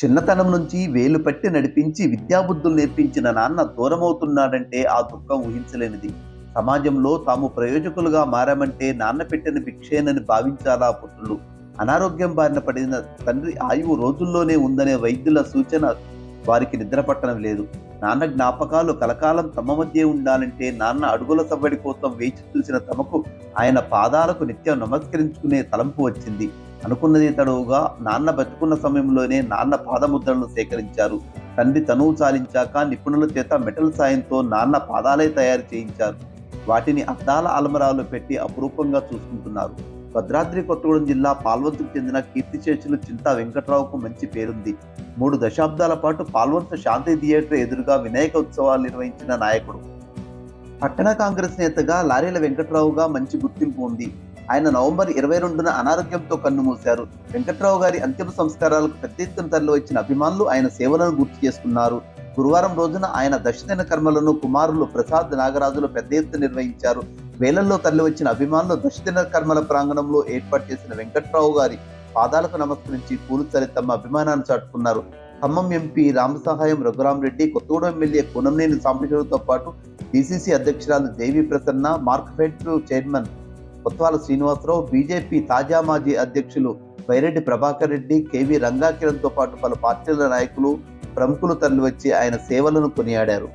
చిన్నతనం నుంచి వేలు పట్టి నడిపించి విద్యాబుద్ధులు నేర్పించిన నాన్న దూరమవుతున్నాడంటే ఆ దుఃఖం ఊహించలేనిది. సమాజంలో తాము ప్రయోజకులుగా మారామంటే నాన్న పెట్టిన భిక్షేనని భావించాలా పుత్రులు. అనారోగ్యం బారిన పడిన తండ్రి ఆయువు రోజుల్లోనే ఉందనే వైద్యుల సూచన వారికి నిద్రపట్టడం లేదు. నాన్న జ్ఞాపకాలు కలకాలం తమ మధ్య ఉండాలంటే నాన్న అడుగుల సవ్వడి కోసం వేచి చూసిన తమకు ఆయన పాదాలకు నిత్యం నమస్కరించుకునే తలంపు వచ్చింది. అనుకున్నది తడవుగా నాన్న బతుకున్న సమయంలోనే నాన్న పాదముద్రలను సేకరించారు. తండ్రి తనువు చాలించాక నిపుణుల చేత మెటల్ సాయంతో నాన్న పాదాలే తయారు చేయించారు. వాటిని అద్దాల అలమరాలో పెట్టి అపురూపంగా చూసుకుంటున్నారు. భద్రాద్రి కొత్తగూడెం జిల్లా పాల్వంతుకు చెందిన కీర్తిశేషులు చింతా వెంకట్రావుకు మంచి పేరుంది. మూడు దశాబ్దాల పాటు పాల్వంత శాంతి థియేటర్ ఎదురుగా వినాయక ఉత్సవాలు నిర్వహించిన నాయకుడు. పట్టణ కాంగ్రెస్ నేతగా లారీల వెంకట్రావుగా మంచి గుర్తింపు ఉంది. ఆయన నవంబర్ ఇరవై రెండున అనారోగ్యంతో కన్నుమూశారు వెంకట్రావు గారి అంతిమ సంస్కారాలకు పెద్ద ఎత్తున తరలి వచ్చిన అభిమానులు ఆయన సేవలను గుర్తు చేసుకున్నారు. గురువారం రోజున ఆయన దశదిన కర్మలను కుమారులు ప్రసాద్ నాగరాజులు పెద్ద ఎత్తున నిర్వహించారు. వేలల్లో తరలి వచ్చిన అభిమానులు దశదిన కర్మల ప్రాంగణంలో ఏర్పాటు చేసిన వెంకట్రావు గారి పాదాలకు నమస్కరించి పూలు తమ అభిమానాన్ని చాటుకున్నారు. ఖమ్మం ఎంపీ రామసహాయం రఘురామరెడ్డి కొత్తగూడెం ఎమ్మెల్యే కూనంనేని సాంబశివతో పాటు డిసిసి అధ్యక్షురాలు దేవి ప్రసన్న మార్క్ఫెడ్ చైర్మన్ కొత్తవాల శ్రీనివాసరావు బీజేపీ తాజా మాజీ అధ్యక్షులు వైరెడ్డి ప్రభాకర్ రెడ్డి కేవీ రంగాకిరణ్తో పాటు పలు పార్టీల నాయకులు ప్రముఖులు తరలివచ్చి ఆయన సేవలను కొనియాడారు.